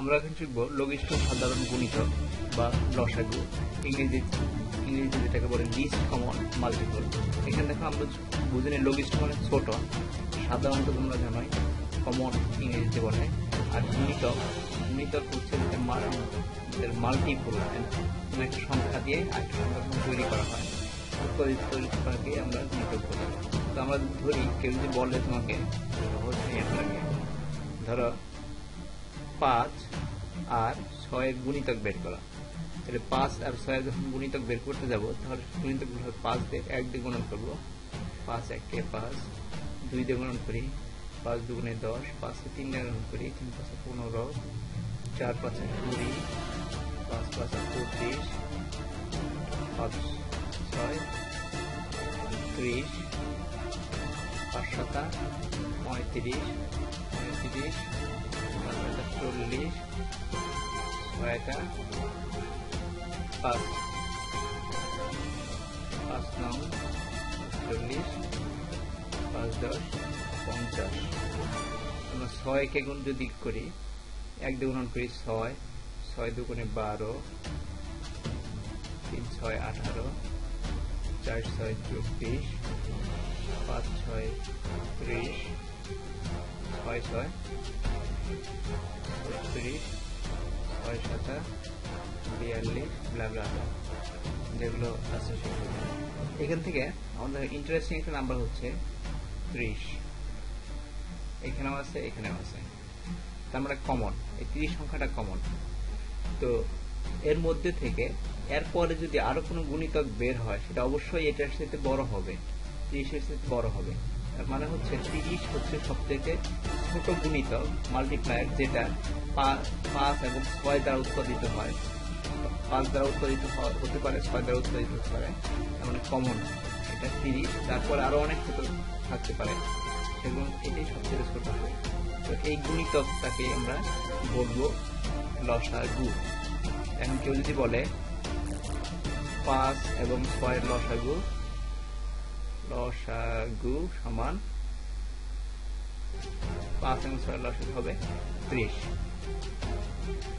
আমরা এখন শিখব লঘিষ্ঠ সাধারণ গুণিতক বা লসাগু, ইংরেজি ইংরেজি যেটাকে বলে লিস্ট কমন মাল্টিপল এখানে দেখো আমরা বুঝে নিই লঘিষ্ঠ মানে ছোট। সাধারণত তোমরা জানোই কমন ইংরেজিতে বলে। আর গুণিতক গুণিতক হচ্ছে যেটা মাল্টিপল কোনো একটা সংখ্যা দিয়ে আরেকটা সংখ্যা তৈরি করা হয়। উৎপাদিত তৈরি করাকে আমরা গুণিতক তো আমরা ধরি, কেউ যদি বলে তোমাকে সহজ ধরো পাঁচ আর ছয়ের গুণিতক বের করা। তাহলে পাঁচ আর ছয়ের যখন গুণিতক বের করতে যাব, তাহলে গুণিতকগুলো হবে পাঁচ দিয়ে এক দিয়ে গুণন করব। পাঁচ একে পাঁচ, দুই দিয়ে গুণন করি, পাঁচ দুগুণে দশ, পাঁচে তিন দিয়ে গুণন করি, তিন পাঁচে পনেরো, চার পাঁচে কুড়ি, পাঁচ পাঁচে পঁচিশ পাঁচ ছয়, ত্রিশ, পাঁচ সাতা পঁয়ত্রিশ পঁয়ত্রিশ চল্লিশ। ছয়টা পাঁচ। পাঁচ নং, চল্লিশ। পাঁচ দশ, পঞ্চাশ। আমরা ছয়কে গুণ যদি করি। এক দুগুণ করি ছয়। ছয় দুগুণে বারো। তিন ছয় আঠারো। চার ছয় চব্বিশ। পাঁচ ছয় ত্রিশ। ছয় ছয় ছত্রিশ ছয় সাতা বিয়াল্লিশ যেগুলো আছে সেগুলো। এখান থেকে আমাদের ইন্টারেস্টিং একটা নাম্বার হচ্ছে ত্রিশ। এখানেও আছে এখানেও আছে। তার মানে কমন এই ত্রিশ সংখ্যাটা কমন তো এর মধ্যে থেকে এরপরে যদি আরও কোনো গুণিতক বের হয়, সেটা অবশ্যই এটার সাথে বড় হবে। ত্রিশের সাথে বড় হবে। মানে হচ্ছে তিরিশ হচ্ছে সব থেকে ছোট গুণিতক মাল্টিপ্লায়ার যেটা পাঁচ এবং ছয় দ্বারা উৎপাদিত হয়। পাঁচ দ্বারা উৎপাদিত হতে পারে, ছয় দ্বারা উৎপাদিত হতে পারে মানে কমন এটা তিরিশ, তারপর আরও অনেক ছোট থাকতে পারে। এবং এটাই সবচেয়ে ছোট হবে। তো এই গুণিতকটাকে আমরা বলব লসাগু। এখন কেউ যদি বলে পাঁচ এবং ছয়ের লসাগু লসাগু সমান পাঁচ এবং ছয় লসাগু হবে ত্রিশ।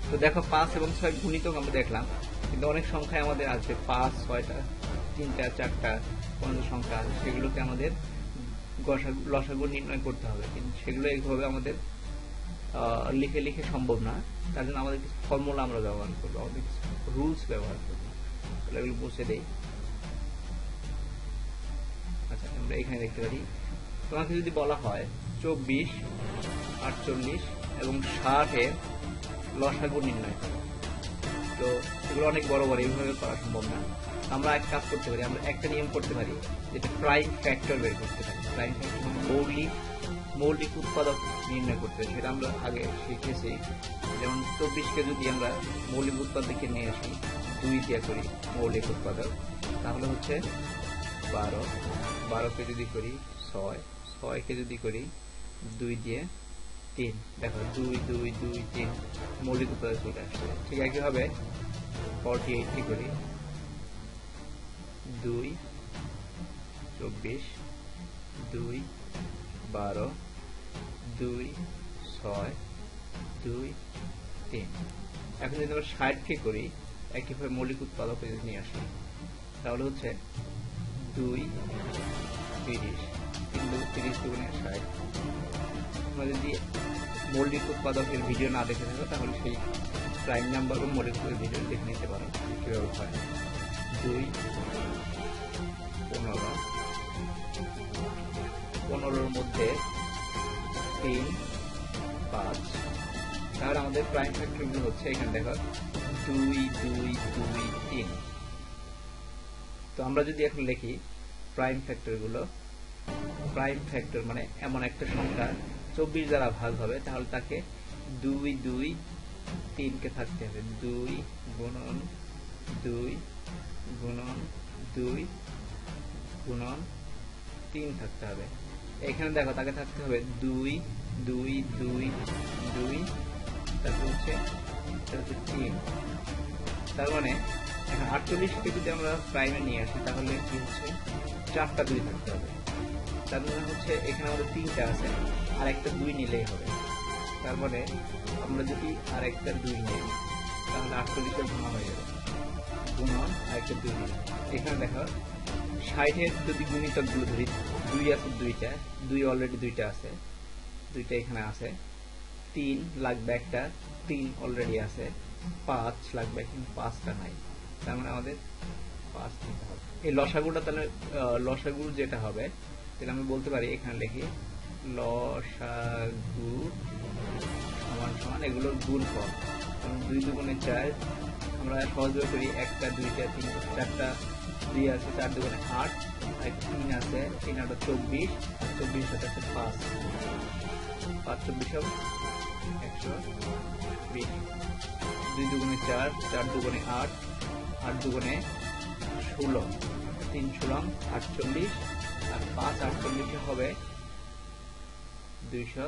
তো দেখো পাঁচ এবং ছয় গুণিতক আমরা দেখলাম, কিন্তু অনেক সংখ্যায় আমাদের আসবে পাঁচ, ছয়টা, তিনটা, চারটা, পনেরো সংখ্যা সেগুলোকে আমাদের লসাগু নির্ণয় করতে হবে। কিন্তু সেগুলো এইভাবে আমাদের লিখে লিখে সম্ভব না। তার জন্য আমাদের কিছু ফর্মুলা আমরা ব্যবহার করব, আমাদের কিছু রুলস ব্যবহার করব। এগুলো বসে দেই। আমরা এখানে দেখতে পারি তোমাকে যদি বলা হয় চব্বিশ, আটচল্লিশ এবং ষাটের লসাগু নির্ণয় করো। তো এগুলো অনেক বড় বড়, এইভাবে করা সম্ভব না। আমরা এক কাজ করতে পারি, আমরা একটা নিয়ম করতে পারি, যেটা প্রাইম ফ্যাক্টর বের করতে পারি। প্রাইম ফ্যাক্টর মৌলিক মৌলিক উৎপাদক নির্ণয় করতে পারি সেটা আমরা আগে শিখেছি। যেমন চব্বিশকে যদি আমরা মৌলিক উৎপাদকে নিয়ে আসি, দুই দিয়ে করি মৌলিক উৎপাদক, তাহলে হচ্ছে বারো। বারোকে যদি করি ছয়। ছয়কে যদি করি দুই দিয়ে তিন। দেখো, দুই দুই দুই, তিন মৌলিক উৎপাদক চলে আসছে ঠিক একইভাবে ফর্টি এইটটি করি দুই, চব্বিশ, দুই, বারো, দুই, ছয়, দুই, তিন। এখন যদি আমরা ষাটকে করি, একইভাবে মৌলিক উৎপাদক নিয়ে আসি, তাহলে হচ্ছে দুই, তিরিশ। কিন্তু তিরিশ দুগুণে ষাট। তোমরা যদি মৌলিক উৎপাদকের ভিডিও না দেখে থাকো, তাহলে সেই প্রাইম নাম্বার এবং মৌলিক ভিডিও দেখে নিতে পারো। কীভাবে হয়? দুই, পনেরো। পনেরোর মধ্যে তিন, পাঁচ। তাহলে আমাদের প্রাইম ফ্যাক্টরগুলো হচ্ছে এখানে দেখো। দুই দুই দুই, তিন। তো আমরা যদি এখন লিখি প্রাইম ফ্যাক্টরগুলো প্রাইম ফ্যাক্টর মানে এমন একটা সংখ্যা, চব্বিশ দ্বারা ভাগ হবে, তাহলে তাকে দুই দুই, তিনকে থাকতে হবে। দুই গুণন দুই গুণন দুই গুণন, তিন থাকতে হবে। এখানে দেখো তাকে থাকতে হবে দুই দুই দুই দুই তারপর হচ্ছে তিন। তার মানে এখন আটচল্লিশকে যদি আমরা প্রাইমে নিয়ে আসি, তাহলে কি হচ্ছে? চারটা দুই থাকতে হবে। তার মানে হচ্ছে এখানে আমাদের তিনটা আছে আর একটা দুই নিলেই হবে। তারপরে আমরা যদি আরেকটা দুই নিই, তাহলে আটচল্লিশের ভাঙা হয়ে যাবে। গুণন আরেকটা দুই নিই এখানে দেখো, ষাটের যদি গুণিতকগুলো ধরি, দুই আছে দুইটা, দুই অলরেডি দুইটা আছে, দুইটা এখানে আছে। তিন লাগবে একটা, তিন অলরেডি আছে, পাঁচ লাগবে, কিন্তু পাঁচটা নাই। তার মানে আমাদের পাঁচ নিতে হবে। এই লসাগুটা তাহলে লসাগু যেটা হবে, তাহলে আমি বলতে পারি এখানে লিখি লসাগু সমান সমান এগুলোর কারণ দুই দুগুণে চার, আমরা সহজভাবে করি একটা, দুইটা, তিনটা, চারটা, দুই আছে, চার দুগুণে আট, আর তিন আছে, তিন আটা চব্বিশ চব্বিশ সাথে আছে পাঁচ। পাঁচ, চব্বিশ হবে একশো বিশ। দুই দুগুণে চার চার দুগুণে আট আট দুগুণে ষোলো। তিন ষোলং আটচল্লিশ। আর পাঁচ আটচল্লিশে হবে দুইশো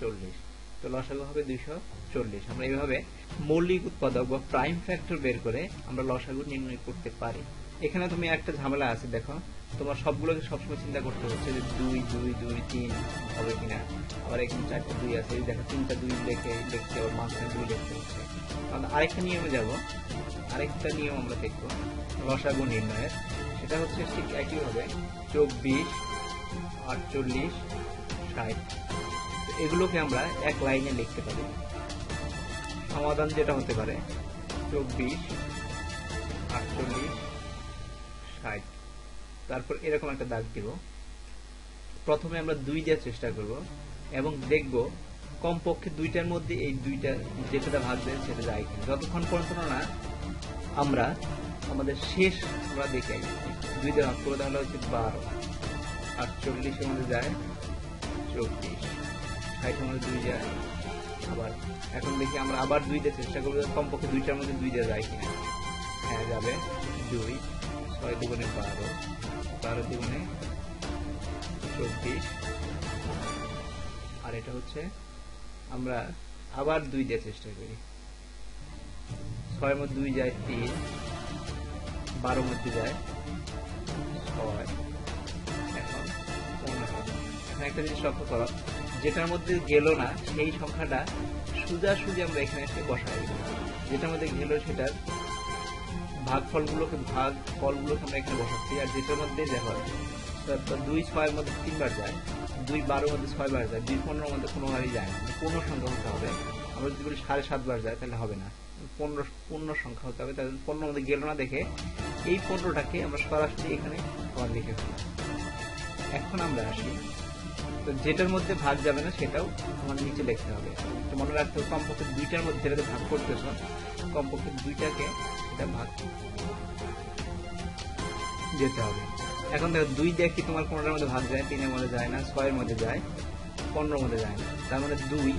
চল্লিশ। তো লসাগু হবে দুইশো চল্লিশ। আমরা এইভাবে মৌলিক উৎপাদক বা প্রাইম ফ্যাক্টর বের করে আমরা লসাগু নির্ণয় করতে পারি। এখানে তুমি একটা ঝামেলা আছে, দেখো। তোমার সবগুলোকে সবসময় চিন্তা করতে হচ্ছে যে দুই দুই দুই, তিন হবে কিনা। আবার এখানে চারটে দুই আছে, এই দেখো, তিনটা দুই লেখে লিখতে আবার মাঝখানে দুই লিখতে হচ্ছে। আরেকটা নিয়মে যাব। আরেকটা নিয়ম আমরা দেখব লসাগু নির্ণয়ের। সেটা হচ্ছে ঠিক একইভাবে চব্বিশ, আটচল্লিশ, ষাট। এগুলোকে আমরা এক লাইনে লিখতে পারি। সমাধান যেটা হতে পারে, চব্বিশ, আটচল্লিশ ষাট তারপর এরকম একটা দাগ দিব। প্রথমে আমরা দুই দেওয়ার চেষ্টা করব এবং দেখব কমপক্ষে দুইটার মধ্যে এই দুইটা যেটা ভাগ সেটা যায় কিনা। যতক্ষণ পর্যন্ত না আমরা আমাদের শেষ আমরা দেখে দুই দিয়ে ভাগ করে তাহলে হচ্ছে বারো। আটচল্লিশের মধ্যে যায় চব্বিশ। ষাটের মধ্যে দুই যায়। আবার এখন দেখি আমরা আবার দুই দিয়ে চেষ্টা করব কমপক্ষে দুইটার মধ্যে দুই দেওয়া যায় কিনা। হ্যাঁ যাবে দুই। ছয় দুগুণে বারো বারো দুগুণে চব্বিশ। আর এটা হচ্ছে আমরা আবার দুই দিয়ে চেষ্টা করি। ছয়ের মধ্যে দুই যায় তিন, বারো মধ্যে যায় ছয়। এখন এখন একটা জিনিস লক্ষ্য করো, যেটার মধ্যে গেল না, সেই সংখ্যাটা সোজা সুজি আমরা এখানে এসে বসাই। যেটার মধ্যে গেল সেটার ভাগ ফলগুলোকে ভাগ ফলগুলোকে আমরা এখানে বসাচ্ছি, আর যেটার মধ্যে দেখো দুই ছয়ের মধ্যে তিনবার যায়, দুই বারোর মধ্যে ছয়বার যায়, দুই পনেরোর মধ্যে কোনোবারই যায় না। পূর্ণ সংখ্যা হতে হবে। আমরা যদি বলি সাড়ে সাতবার যায়, তাহলে হবে না। পনেরো পূর্ণ সংখ্যা হতে হবে। তাহলে পনেরোর মধ্যে গেল না দেখে এই পনেরোটাকে আমরা সরাসরি এখানে আবার লিখে ফেলি। এখন আমরা আসি। তো যেটার মধ্যে ভাগ যাবে না, সেটাও আমার নিচে লিখতে হবে। মনে রাখতে হবে, কমপক্ষে দুইটার মধ্যে যেটাতে ভাগ করতেছ, কমপক্ষে দুইটাকে ভাগ যেতে হবে। এখন দেখো, দুই দিয়ে কি তোমার পনেরোর মধ্যে ভাগ যায়, তিনের মধ্যে যায় না, ছয়ের মধ্যে যায়, পনেরোর মধ্যে যায় না। তার মানে দুই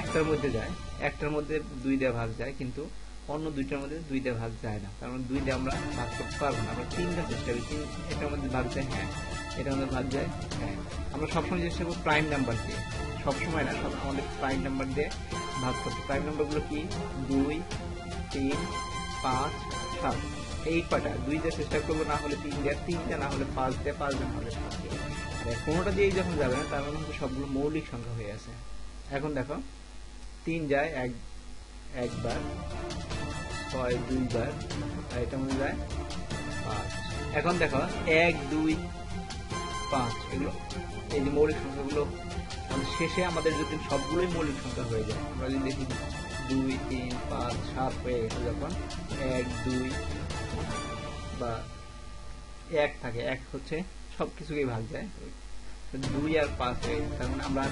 একটার মধ্যে যায়, একটার মধ্যে দুই দিয়ে ভাগ যায়, কিন্তু অন্য দুইটার মধ্যে দুই দিয়ে ভাগ যায় না। তার মানে দুই দিয়ে আমরা ভাগ করতে পারব না। আমরা তিনটা চেষ্টা করি, তিন, এটার মধ্যে ভাগ যায় হ্যাঁ এটার মধ্যে ভাগ যায় হ্যাঁ। আমরা সবসময় চেষ্টা করব প্রাইম নাম্বার দিয়ে। সবসময় না, সব আমাদের প্রাইম নাম্বার দিয়ে ভাগ করতে। প্রাইম নাম্বারগুলো কি? দুই, তিন পাঁচ, সাত। এই কটা দুই দিয়ে চেষ্টা করব, না হলে তিন দিয়ে তিনটা না হলে পাঁচ দিয়ে পাঁচ দিয়ে না হলে সাত দিয়ে। আর কোনোটা দিয়েই যখন যাবে না, তার হচ্ছে সবগুলো মৌলিক সংখ্যা হয়ে আছে। এখন দেখো, তিন যায় এক, একবার, ছয় দুইবার, আর এটা মনে যায় পাঁচ। এখন দেখো, এক, দুই, পাঁচ, এগুলো এই যে মৌলিক সংখ্যাগুলো শেষে আমাদের যদি সবগুলোই মৌলিক সংখ্যা হয়ে যায়, আমরা যদি দেখি দুই, তিন, পাঁচ, সাত, হয়ে গেছে যখন এক, দুই বা এক থাকে, এক হচ্ছে সব কিছুকেই ভাগ যায়। দুই আর পাঁচ হয়ে তার মানে আমরা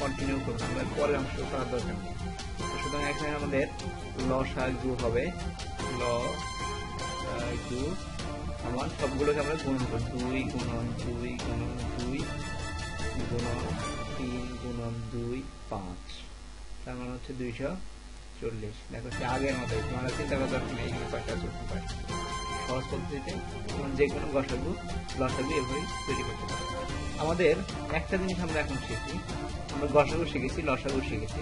কন্টিনিউ করব আমরা পরের অংশ করার দরকার সুতরাং এখানে আমাদের লসাগু হবে। ল গু আমার সবগুলোকে আমরা গুণন করি দুই গুণন দুই গুণন দুই গুণন, তিন গুণন, দুই, পাঁচ। তার মানে হচ্ছে দুইশো চল্লিশ। দেখো, সে আগের মতো তোমরা চিন্তা করার দরকার নেই এখানে কয়টা চলতে পারে সহজ পদ্ধতিতে তোমরা যে কোনো গসাগু লসাগু এভাবেই তৈরি করতে পারো। আমাদের একটা জিনিস আমরা এখন শিখি আমরা গসাগু শিখেছি লসাগু শিখেছি।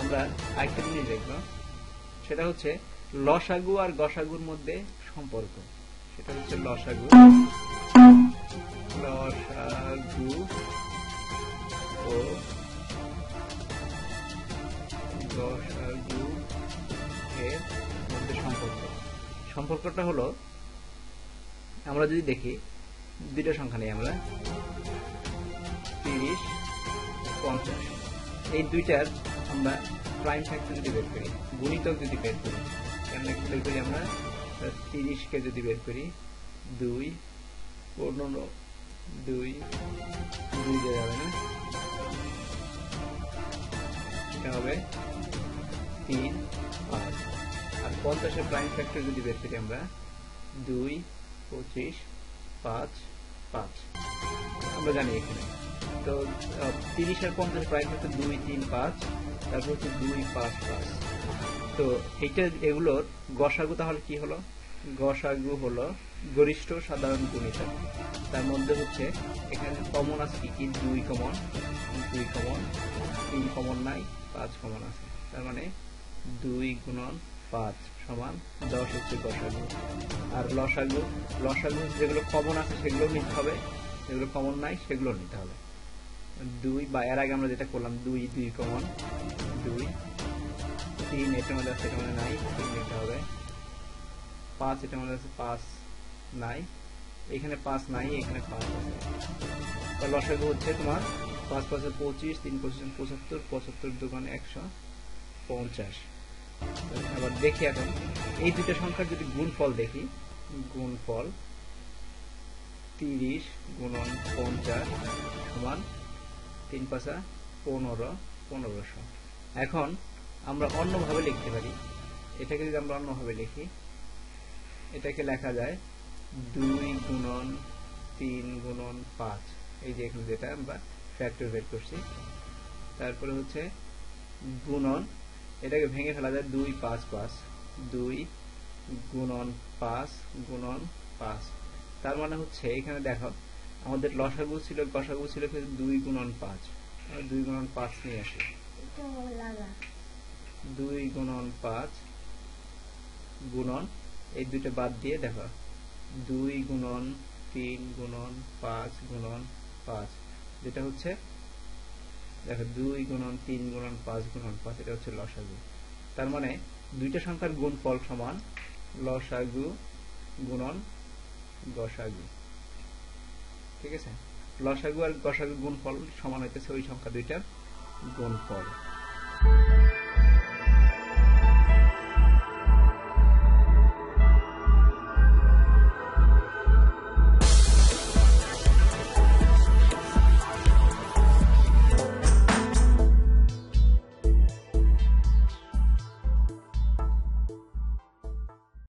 আমরা আরেকটা জিনিস দেখব। সেটা হচ্ছে লসাগু আর গসাগুর মধ্যে সম্পর্ক। সেটা হচ্ছে লসাগু। লসাগু ও এর মধ্যে সম্পর্ক সম্পর্কটা হলো আমরা যদি দেখি দুইটা সংখ্যা নেই আমরা তিরিশ পঞ্চাশ এই দুইটার আমরা প্রাইম ফ্যাক্টর যদি বের করি গুণিতক যদি বের করি কেমন একটু বের করি আমরা তিরিশকে যদি বের করি দুই পনেরো দুই দুই যাবে না হবে তিন, পাঁচ। আর পঞ্চাশের প্রাইম ফ্যাক্টর যদি বের করি আমরা, দুই, পঁচিশ, পাঁচ পাঁচ। আমরা জানি এখানে। তো তিরিশ আর পঞ্চাশ প্রাইম ফ্যাক্টর দুই, তিন, পাঁচ। তারপর হচ্ছে দুই, পাঁচ পাঁচ। তো এইটা এগুলোর গসাগু তাহলে কি হলো? গসাগু হলো গরিষ্ঠ সাধারণ গুণিতক। তার মধ্যে হচ্ছে এখানে কমন আছে কি? দুই কমন দুই কমন তিন কমন নাই, পাঁচ কমন আছে। তার মানে দুই গুণন পাঁচ সমান দশ হচ্ছে গসাগু আর লসাগু লসাগু যেগুলো কমন আছে সেগুলো নিতে হবে। যেগুলো কমন নাই, সেগুলো নিতে হবে। দুই বা এর আগে আমরা যেটা করলাম, দুই দুই কমন দুই, তিন এটার মধ্যে আছে এটার মধ্যে নাই নিতে হবে। পাঁচ এটার মধ্যে আছে, পাঁচ নাই। এখানে পাঁচ নাই, এখানে পাঁচ আছে। লসাগু হচ্ছে তোমার পাঁচ, পাঁচে পঁচিশ, তিন, পঁচিশ, পঁচাত্তর পঁচাত্তর দোকানে একশো। পঞ্চাশ। আবার দেখি এখন এই দুটো সংখ্যার যদি গুণফল দেখি, গুণফল তিরিশ গুণন পঞ্চাশ সমান তিন পাঁচা পনেরো, পনেরোশো। এখন আমরা অন্যভাবে লিখতে পারি। এটাকে যদি আমরা অন্যভাবে লিখি, এটাকে লেখা যায় দুই গুণন তিন গুণন পাঁচ। এই যে এখানে যেটা আমরা ফ্যাক্টর বের করছি, তারপরে হচ্ছে গুণন এটাকে ভেঙে ফেলা যায় দুই পাঁচ পাঁচ দুই গুণন পাঁচ গুণন পাঁচ। তার মানে হচ্ছে এখানে দেখো আমাদের লসাগু ছিল গসাগু ছিল দুই গুণন পাঁচ। দুই গুণন পাঁচ নিয়ে আসি। দুই গুণন পাঁচ গুণন এই দুইটা বাদ দিয়ে দেখো দুই গুণন তিন গুণন পাঁচ গুণন পাঁচ। যেটা হচ্ছে দেখো দুই গুণন তিন গুণন পাঁচ গুণন পাঁচ, এটা হচ্ছে লসাগু। তার মানে দুইটা সংখ্যার গুণফল সমান লসাগু গুণন গসাগু। ঠিক আছে? লসাগু আর গসাগু গুণফল সমান হইতেছে ওই সংখ্যা দুইটার গুণফল।